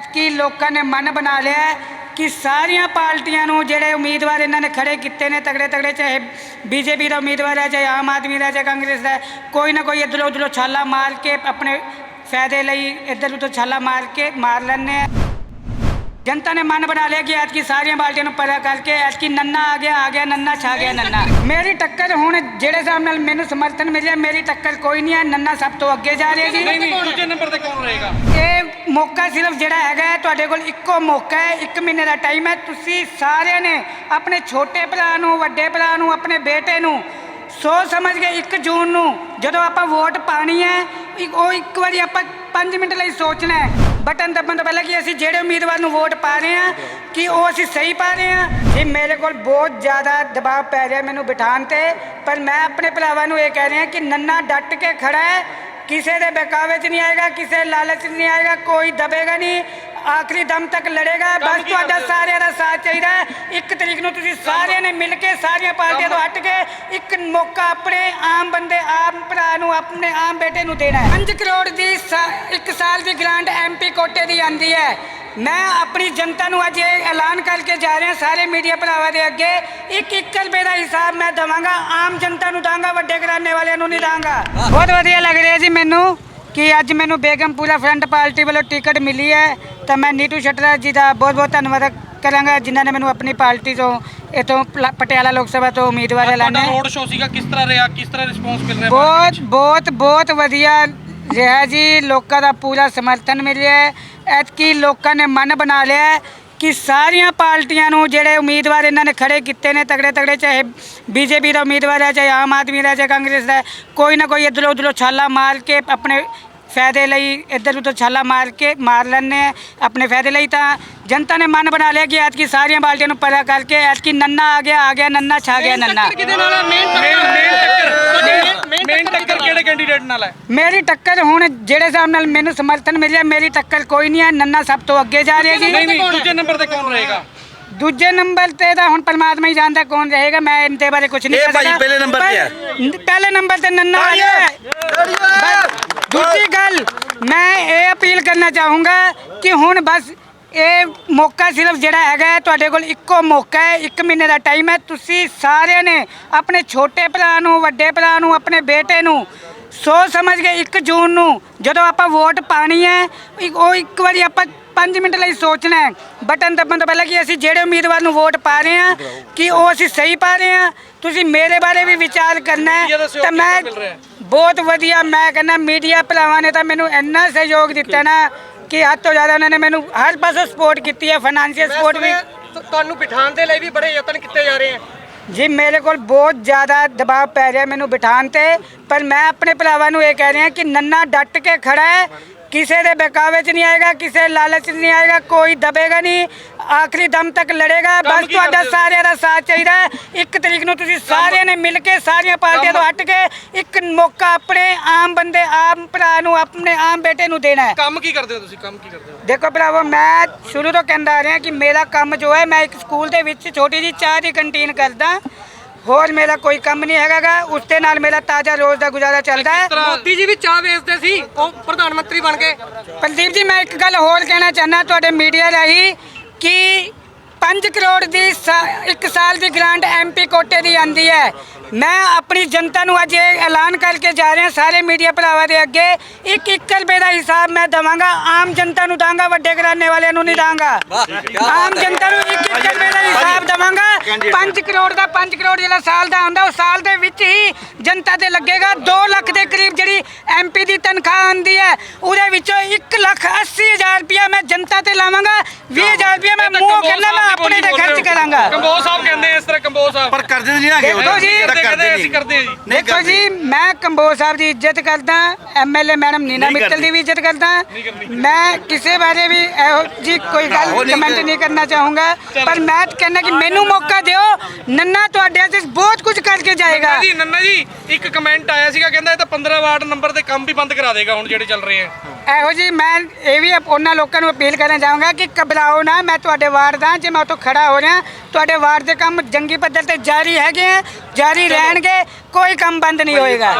ਐਤਕੀ ਲੋਕਾਂ ਨੇ ਮਨ ਬਣਾ ਲਿਆ ਕਿ ਸਾਰੀਆਂ ਪਾਰਟੀਆਂ ਨੂੰ ਜਿਹੜੇ ਉਮੀਦਵਾਰ ਇਹਨਾਂ ਨੇ ਖੜੇ ਕੀਤੇ ਨੇ ਤਗੜੇ ਤਗੜੇ ਚਾਹੇ ਬੀਜੇਪੀ ਦਾ ਉਮੀਦਵਾਰ ਹੈ ਚਾਹੇ ਆਮ ਆਦਮੀ ਦਾ ਚਾਹੇ ਕਾਂਗਰਸ ਦਾ ਕੋਈ ਨਾ ਕੋਈ ਇੱਧਰੋਂ ਉੱਧਰੋਂ ਛਾਲਾ ਮਾਰ ਕੇ ਆਪਣੇ ਫਾਇਦੇ ਲਈ ਇੱਧਰ ਉੱਧਰ ਛਾਲਾ ਮਾਰ ਕੇ ਮਾਰ ਆ। ਜਨਤਾ ਨੇ ਮਨ ਬਣਾ ਲਿਆ ਕਿ ਐਤਕੀ ਸਾਰੀਆਂ ਪਾਰਟੀਆਂ ਨੂੰ ਪਰਾ ਕਰਕੇ ਐਤਕੀ ਨੰਨਾ ਆ ਗਿਆ ਆ ਗਿਆ ਨੰਨਾ ਛਾ ਗਿਆ ਨੰਨਾ। ਮੇਰੀ ਟੱਕਰ ਹੁਣ ਜਿਹੜੇ ਹਿਸਾਬ ਨਾਲ ਮੈਨੂੰ ਸਮਰਥਨ ਮਿਲਿਆ ਮੇਰੀ ਟੱਕਰ ਕੋਈ ਨਹੀਂ ਹੈ ਨੰਨਾ ਸਭ ਤੋਂ ਅੱਗੇ ਜਾ ਰਿਹਾ ਜੀ ਦੂਜੇ ਨੰਬਰ ਤੇ ਕੌਣ ਰਹੇਗਾ? ਇਹ ਮੌਕਾ ਸਿਰਫ ਜਿਹੜਾ ਹੈਗਾ ਹੈ, ਤੁਹਾਡੇ ਕੋਲ ਇੱਕੋ ਮੌਕਾ ਹੈ ਇੱਕ ਮਹੀਨੇ ਦਾ ਟਾਈਮ ਹੈ। ਤੁਸੀਂ ਸਾਰਿਆਂ ਨੇ ਆਪਣੇ ਛੋਟੇ ਭਰਾ ਨੂੰ ਵੱਡੇ ਭਰਾ ਨੂੰ ਆਪਣੇ ਬੇਟੇ ਨੂੰ ਸੋਚ ਸਮਝ ਕੇ 1 ਜੂਨ ਨੂੰ ਜਦੋਂ ਆਪਾਂ ਵੋਟ ਪਾਣੀ ਹੈ ਇੱਕ- ਉਹ ਇੱਕ ਵਾਰੀ ਆਪਾਂ 5 ਮਿੰਟ ਲਈ ਸੋਚਣਾ ਹੈ। ਬਟਨ ਦੱਬਣ ਤੋਂ ਪਹਿਲਾਂ ਕਿ ਅਸੀਂ ਜਿਹੜੇ ਉਮੀਦਵਾਰ ਨੂੰ ਵੋਟ ਪਾ ਰਹੇ ਹਾਂ ਕਿ ਉਹ ਅਸੀਂ ਸਹੀ ਪਾ ਰਹੇ ਹਾਂ। ਜੀ ਮੇਰੇ ਕੋਲ ਬਹੁਤ ਜ਼ਿਆਦਾ ਦਬਾਅ ਪੈ ਰਿਹਾ ਮੈਨੂੰ ਬਿਠਾਉਣ ਤੇ ਪਰ ਮੈਂ ਆਪਣੇ ਭਰਾਵਾਂ ਨੂੰ ਇਹ ਕਹਿ ਰਿਹਾ ਕਿ ਨੰਨਾ ਡਟ ਕੇ ਖੜਾ ਹੈ ਕਿਸੇ ਦੇ ਬਹਿਕਾਵੇ 'ਚ ਨਹੀਂ ਆਏਗਾ ਕਿਸੇ ਲਾਲਚ ਨਹੀਂ ਆਏਗਾ ਕੋਈ ਦਬੇਗਾ ਨਹੀਂ ਆਖਰੀ ਦਮ ਤੱਕ ਲੜੇਗਾ। ਬਸ ਤੁਹਾਡਾ ਸਾਰਿਆਂ ਦਾ ਸਾਥ ਚਾਹੀਦਾ ਹੈ। ਇੱਕ ਤਰੀਕ ਨੂੰ ਤੁਸੀਂ ਸਾਰਿਆਂ ਨੇ ਮਿਲ ਕੇ ਸਾਰੀਆਂ ਪਾਰਟੀਆਂ ਤੋਂ ਹਟ ਕੇ ਇੱਕ ਮੌਕਾ ਆਪਣੇ ਆਮ ਬੰਦੇ ਆਮ ਭਰਾ ਨੂੰ ਆਪਣੇ ਆਮ ਬੇਟੇ ਨੂੰ ਦੇਣਾ ਹੈ। 5 ਕਰੋੜ ਦੀ ਇੱਕ ਸਾਲ ਦੀ ਗ੍ਰਾਂਟ ਐਮਪੀ ਕੋਟੇ ਦੀ ਆਂਦੀ ਹੈ। ਮੈਂ ਆਪਣੀ ਜਨਤਾ ਨੂੰ ਅੱਜ ਇਹ ਐਲਾਨ ਕਰਕੇ ਜਾ ਰਿਹਾ ਸਾਰੇ ਮੀਡੀਆ ਭਰਾਵਾਂ ਦੇ ਅੱਗੇ ਇੱਕ ਇੱਕ ਰੁਪਏ ਦਾ ਹਿਸਾਬ ਮੈਂ ਦਵਾਂਗਾ ਆਮ ਜਨਤਾ ਨੂੰ ਦਾਂਗਾ ਵੱਡੇ ਘਰਾਣੇ ਵਾਲਿਆਂ ਨੂੰ ਨਹੀਂ ਦਾਂਗਾ। ਬਹੁਤ ਵਧੀਆ ਲੱਗ ਰਿਹਾ ਜੀ ਮੈਨੂੰ ਕਿ ਅੱਜ ਮੈਨੂੰ ਬੇਗਮਪੁਰਾ ਫਰੰਟ ਪਾਰਟੀ ਵੱਲੋਂ ਟਿਕਟ ਮਿਲੀ ਹੈ ਤਾਂ ਮੈਂ ਨੀਟੂ ਸ਼ਟਰਾ ਜੀ ਦਾ ਬਹੁਤ ਬਹੁਤ ਧੰਨਵਾਦ ਕਰਾਂਗਾ ਜਿਨ੍ਹਾਂ ਨੇ ਮੈਨੂੰ ਆਪਣੀ ਪਾਰਟੀ ਤੋਂ ਇਥੋਂ ਪਟਿਆਲਾ ਲੋਕ ਸਭਾ ਤੋਂ ਉਮੀਦਵਾਰ ਐਲਾਨਿਆ ਰੋਡ ਸ਼ੋ ਸੀਗਾ ਕਿਸ ਤਰ੍ਹਾਂ ਰਿਹਾ ਕਿਸ ਤਰ੍ਹਾਂ ਰਿਸਪੌਂਸ ਮਿਲ ਰਿਹਾ ਬਹੁਤ ਬਹੁਤ ਬਹੁਤ ਵਧੀਆ ਰਿਹਾ ਜੀ ਲੋਕਾਂ ਦਾ ਪੂਰਾ ਸਮਰਥਨ ਮਿਲਿਆ ਹੈ ਐਤਕੀ ਲੋਕਾਂ ਨੇ ਮਨ ਬਣਾ ਲਿਆ ਹੈ ਕਿ ਸਾਰੀਆਂ ਪਾਰਟੀਆਂ ਨੂੰ ਜਿਹੜੇ ਉਮੀਦਵਾਰ ਇਹਨਾਂ ਨੇ ਖੜੇ ਕੀਤੇ ਨੇ ਤਗੜੇ ਤਗੜੇ ਚਾਹੇ ਬੀਜੇਪੀ ਦਾ ਉਮੀਦਵਾਰ ਹੈ ਚਾਹੇ ਆਮ ਆਦਮੀ ਦਾ ਚਾਹੇ ਕਾਂਗਰਸ ਦਾ ਕੋਈ ਨਾ ਕੋਈ ਇੱਧਰੋਂ ਉੱਧਰੋਂ ਛਾਲਾ ਮਾਰ ਕੇ ਆਪਣੇ ਫਾਇਦੇ ਲਈ ਇੱਧਰ ਉੱਧਰ ਛਾਲਾ ਮਾਰ ਕੇ ਮਾਰ ਲੈਂਦੇ ਆ ਆਪਣੇ ਫਾਇਦੇ ਲਈ ਤਾਂ ਜਨਤਾ ਨੇ ਮਨ ਬਣਾ ਲਿਆ ਕਿ ਐਤਕੀ ਸਾਰੀਆਂ ਪਾਰਟੀਆਂ ਨੂੰ ਪਰਾ ਕਰਕੇ ਐਤਕੀ ਨੰਨਾ ਆ ਗਿਆ ਆ ਗਿਆ ਨੰਨਾ ਛਾ ਗਿਆ ਨੰਨਾ ਕਿਹਦੇ ਨਾਲ ਹੈ ਮੇਨ ਟੱਕਰ ਮੇਨ ਟੱਕਰ ਕਿਹੜੇ ਕੈਂਡੀਡੇਟ ਨਾਲ ਹੈ। ਮੇਰੀ ਟੱਕਰ ਹੁਣ ਜਿਹੜੇ ਹਿਸਾਬ ਨਾਲ ਮੈਨੂੰ ਸਮਰਥਨ ਮਿਲਿਆ ਮੇਰੀ ਟੱਕਰ ਕੋਈ ਨਹੀਂ ਹੈ ਨੰਨਾ ਸਭ ਤੋਂ ਅੱਗੇ ਜਾ ਰਿਹਾ ਨਹੀਂ ਜੀ ਨਹੀਂ ਦੂਜੇ ਨੰਬਰ ਤੇ ਕੌਣ ਰਹੇਗਾ? ਦੂਜੇ ਨੰਬਰ ਤੇ ਤਾਂ ਹੁਣ ਪਰਮਾਤਮਾ ਹੀ ਜਾਣਦਾ ਕੌਣ ਰਹੇਗਾ ਮੈਂ ਇਹਦੇ ਬਾਰੇ ਕੁਝ ਨਹੀਂ ਇਹ ਕਹਿ ਭਾਈ ਸਕਦਾ। ਪਹਿਲੇ ਨੰਬਰ ਤੇ ਹੈ। ਪਹਿਲੇ ਨੰਬਰ ਤੇ ਨੰਨਾ ਆ ਗਿਆ ਬਸ ਦੂਜੀ ਗੱਲ ਮੈਂ ਇਹ ਅਪੀਲ ਕਰਨਾ ਚਾਹੂੰਗਾ ਕਿ ਹੁਣ ਬਸ ਇਹ ਮੌਕਾ ਸਿਰਫ ਜਿਹੜਾ ਹੈਗਾ ਹੈ, ਤੁਹਾਡੇ ਕੋਲ ਇੱਕੋ ਮੌਕਾ ਹੈ ਇੱਕ ਮਹੀਨੇ ਦਾ ਟਾਈਮ ਹੈ। ਤੁਸੀਂ ਸਾਰਿਆਂ ਨੇ ਆਪਣੇ ਛੋਟੇ ਭਰਾ ਨੂੰ ਵੱਡੇ ਭਰਾ ਨੂੰ ਆਪਣੇ ਬੇਟੇ ਨੂੰ ਸੋਚ ਸਮਝ ਕੇ 1 ਜੂਨ ਨੂੰ ਜਦੋਂ ਆਪਾਂ ਵੋਟ ਪਾਣੀ ਹੈ ਇੱਕ- ਉਹ ਇੱਕ ਵਾਰੀ ਆਪਾਂ 5 ਮਿੰਟ ਲਈ ਸੋਚਣਾ ਹੈ। ਬਟਨ ਦੱਬਣ ਤੋਂ ਪਹਿਲਾਂ ਕਿ ਅਸੀਂ ਜਿਹੜੇ ਉਮੀਦਵਾਰ ਨੂੰ ਵੋਟ ਪਾ ਰਹੇ ਹਾਂ ਕਿ ਉਹ ਅਸੀਂ ਸਹੀ ਪਾ ਰਹੇ ਹਾਂ। ਤੁਸੀਂ ਮੇਰੇ ਬਾਰੇ ਵੀ ਵਿਚਾਰ ਕਰਨਾ ਹੈ ਤਾਂ ਮੈਂ? ਬਹੁਤ ਵਧੀਆ ਮੈਂ ਕਹਿੰਦਾ ਮੀਡੀਆ ਭਰਾਵਾਂ ਨੇ ਤਾਂ ਮੈਨੂੰ ਇੰਨਾ ਸਹਿਯੋਗ ਦਿੱਤਾ ਨਾ ਕਿ ਹੱਦ ਤੋਂ ਜ਼ਿਆਦਾ ਉਹਨਾਂ ਨੇ ਮੈਨੂੰ ਹਰ ਪਾਸੋਂ ਸਪੋਰਟ ਕੀਤੀ ਹੈ ਫਾਈਨੈਂਸ਼ੀਅਲ ਸਪੋਰਟ ਵੀ। ਤੁਹਾਨੂੰ ਬਿਠਾਉਣ ਦੇ ਲਈ ਵੀ ਬੜੇ ਯਤਨ ਕੀਤੇ ਜਾ ਰਹੇ ਆ ਜੀ, ਮੇਰੇ ਕੋਲ ਬਹੁਤ ਜ਼ਿਆਦਾ ਦਬਾਅ ਪੈ ਰਿਹਾ ਮੈਨੂੰ ਬਿਠਾਉਣ ਤੇ, ਪਰ ਮੈਂ ਆਪਣੇ ਭਰਾਵਾਂ ਨੂੰ ਇਹ ਕਹਿ ਰਿਹਾ ਕਿ ਨੰਨਾ ਡਟ ਕੇ ਖੜਾ ਹੈ। ਕਿਸੇ ਦੇ ਬਹਿਕਾਵੇ 'ਚ ਨਹੀਂ ਆਏਗਾ ਕਿਸੇ ਲਾਲਚ 'ਚ ਨਹੀਂ ਆਏਗਾ ਕੋਈ ਦਬੇਗਾ ਨਹੀਂ ਆਖਰੀ ਦਮ ਤੱਕ ਲੜੇਗਾ। ਬਸ ਤੁਹਾਡਾ? ਸਾਰਿਆਂ ਦਾ ਸਾਥ ਚਾਹੀਦਾ ਹੈ। ਇੱਕ ਤਰੀਕ ਨੂੰ ਤੁਸੀਂ ਸਾਰਿਆਂ ਨੇ ਮਿਲ ਕੇ ਸਾਰੀਆਂ ਪਾਰਟੀਆਂ ਤੋਂ ਹਟ ਕੇ ਇੱਕ ਮੌਕਾ ਆਪਣੇ ਆਮ ਬੰਦੇ ਆਮ ਭਰਾ ਨੂੰ ਆਪਣੇ ਆਮ ਬੇਟੇ ਨੂੰ ਦੇਣਾ ਹੈ। ਕੰਮ ਕੀ ਕਰਦੇ ਹੋ ਤੁਸੀਂ? ਕੰਮ ਕੀ ਕਰਦੇ ਹੋ? ਦੇਖੋ ਭਰਾਵੋ ਮੈਂ ਸ਼ੁਰੂ ਤੋਂ ਕਹਿੰਦਾ ਆ ਰਿਹਾ ਕਿ ਮੇਰਾ ਕੰਮ ਜੋ ਹੈ ਮੈਂ ਇੱਕ ਸਕੂਲ ਦੇ ਵਿੱਚ ਛੋਟੀ ਜੀ ਚਾਹ ਦੀ ਕੰਟੀਨ ਕਰਦਾ। ਹੋਰ ਮੇਰਾ ਕੋਈ ਕੰਮ ਨਹੀਂ ਹੈਗਾਗਾ ਉਸ ਦੇ ਨਾਲ ਮੇਰਾ ਤਾਜ਼ਾ ਰੋਜ਼ ਦਾ ਗੁਜ਼ਾਰਾ ਚੱਲਦਾ ਹੈ। ਮੋਦੀ ਜੀ ਵੀ ਚਾਹ ਵੇਚਦੇ ਸੀ ਉਹ ਪ੍ਰਧਾਨ ਮੰਤਰੀ ਬਣ ਗਏ ਪ੍ਰਦੀਪ ਜੀ ਮੈਂ ਇੱਕ ਗੱਲ ਹੋਰ ਕਹਿਣਾ ਚਾਹੁੰਦਾ ਤੁਹਾਡੇ ਮੀਡੀਆ ਰਾਹੀਂ ਕਿ 5 ਕਰੋੜ ਦੀ ਸਾ- ਇੱਕ ਸਾਲ ਦੀ ਗ੍ਰਾਂਟ ਐਮਪੀ ਕੋਟੇ ਦੀ ਆਂਦੀ ਹੈ। ਮੈਂ ਆਪਣੀ ਜਨਤਾ ਨੂੰ ਅੱਜ ਇਹ ਐਲਾਨ ਕਰਕੇ ਜਾ ਰਿਹਾ ਸਾਰੇ ਮੀਡੀਆ ਭਰਾਵਾਂ ਦੇ ਅੱਗੇ ਇੱਕ ਇੱਕ ਰੁਪਏ ਦਾ ਹਿਸਾਬ ਮੈਂ ਦਵਾਂਗਾ ਆਮ ਜਨਤਾ ਨੂੰ ਦਾਂਗਾ ਵੱਡੇ ਘਰਾਣੇ ਵਾਲਿਆਂ ਨੂੰ ਨਹੀਂ ਦਾਂਗਾ। ਆਮ ਜਨਤਾ ਨੂੰ ਇੱਕ ਇੱਕ ਰੁਪਏ ਦਾ ਹਿਸਾਬ ਦਵਾਂਗਾ 5 ਕਰੋੜ ਦਾ 5 ਕਰੋੜ ਜਿਹੜਾ ਸਾਲ ਦਾ ਆਉਂਦਾ ਉਹ ਸਾਲ ਦੇ ਵਿੱਚ ਹੀ ਜਨਤਾ ਤੇ ਲੱਗੇਗਾ। 2 ਲੱਖ ਦੇ ਕਰੀਬ ਜਿਹੜੀ ਐਮਪੀ ਦੀ ਤਨਖਾਹ ਆਉਂਦੀ ਹੈ ਉਹਦੇ ਵਿੱਚੋਂ 1 ਲੱਖ 80 ਹਜ਼ਾਰ ਰੁਪਇਆ ਮੈਂ ਜਨਤਾ ਤੇ ਲਾਵਾਂਗਾ 20 ਹਜ਼ਾਰ ਰੁਪਇਆ ਮੈਂ ਮੂੰਹ ਕਹਿੰਦਾ ਮੈਂ ਆਪਣੇ ਤੇ ਖਰਚ ਕਰਾਂਗਾ। ਕੰਬੋਜ ਸਾਹਿਬ ਕਹਿੰਦੇ ਇਸ ਤਰ੍ਹਾਂ ਕੰਬੋਜ ਸਾਹਿਬ। ਪਰ ਕਰਦੇ ਨਹੀਂ ਹੈਗੇ ਉਹ। ਦੇਖੋ ਜੀ, ਕਰਦੇ ਅਸੀਂ ਕਰਦੇ ਜੀ। ਦੇਖੋ ਜੀ ਮੈਂ ਕੰਬੋਜ ਸਾਹਿਬ ਦੀ ਇੱਜ਼ਤ ਕਰਦਾ ਐਮਐਲਏ ਮੈਡਮ ਨੀਨਾ ਮਿੱਤਲ। ਦੀ ਵੀ ਇੱਜ਼ਤ ਕਰਦਾ। ਮੈਂ ਕਿਸੇ ਬਾਰੇ ਵੀ ਇਹੋ ਜੀ ਕੋਈ ਗੱਲ ਕਮੈਂਟ। ਨਹੀਂ ਕਰਨਾ ਚਾਹੂੰਗਾ। ਪਰ ਮੈਂ ਕਹਿੰਦਾ ਕਿ ਮੈਨੂੰ ਮੌਕਾ ਦਿਓ। ਨੰਨਾ ਤੁਹਾਡੇ ਤੇ ਬਹੁਤ ਕੁਝ ਕਰਕੇ ਜਾਏਗਾ? ਨੰਨਾ ਜੀ ਨੰਨਾ ਜੀ ਇੱਕ ਕਮੈਂਟ ਆਇਆ ਸੀਗਾ ਕਹਿੰਦਾ ਇਹ ਤਾਂ 15 ਵਾਰਡ ਨੰਬਰ ਤੇ ਕੰਮ ਵੀ ਬੰਦ ਕਰਾ ਦੇਗਾ ਹੁਣ ਜਿਹੜੇ ਚੱਲ ਰਹੇ ਆ। ਇਹੋ ਜੀ ਮੈਂ ਇਹ ਵੀ ਉਹਨਾਂ ਲੋਕਾਂ ਨੂੰ ਅਪੀਲ ਕਰਨਾ ਚਾਹੂੰਗਾ ਕਿ ਘਬਰਾਓ ਨਾ ਮੈਂ ਤੁਹਾਡੇ ਵਾਰਡ ਦਾ ਜੇ ਮੈਂ ਉੱਥੋਂ ਖੜਾ ਹੋ ਰਿਹਾ ਤੁਹਾਡੇ ਵਾਰਡ ਦੇ ਕੰਮ ਜੰਗੀ ਪੱਧਰ ਤੇ ਜਾਰੀ ਹੈਗੇ ਆ ਜਾਰੀ ਰਹਿਣਗੇ ਕੋਈ ਕੰਮ ਬੰਦ ਨਹੀਂ ਹੋਏਗਾ।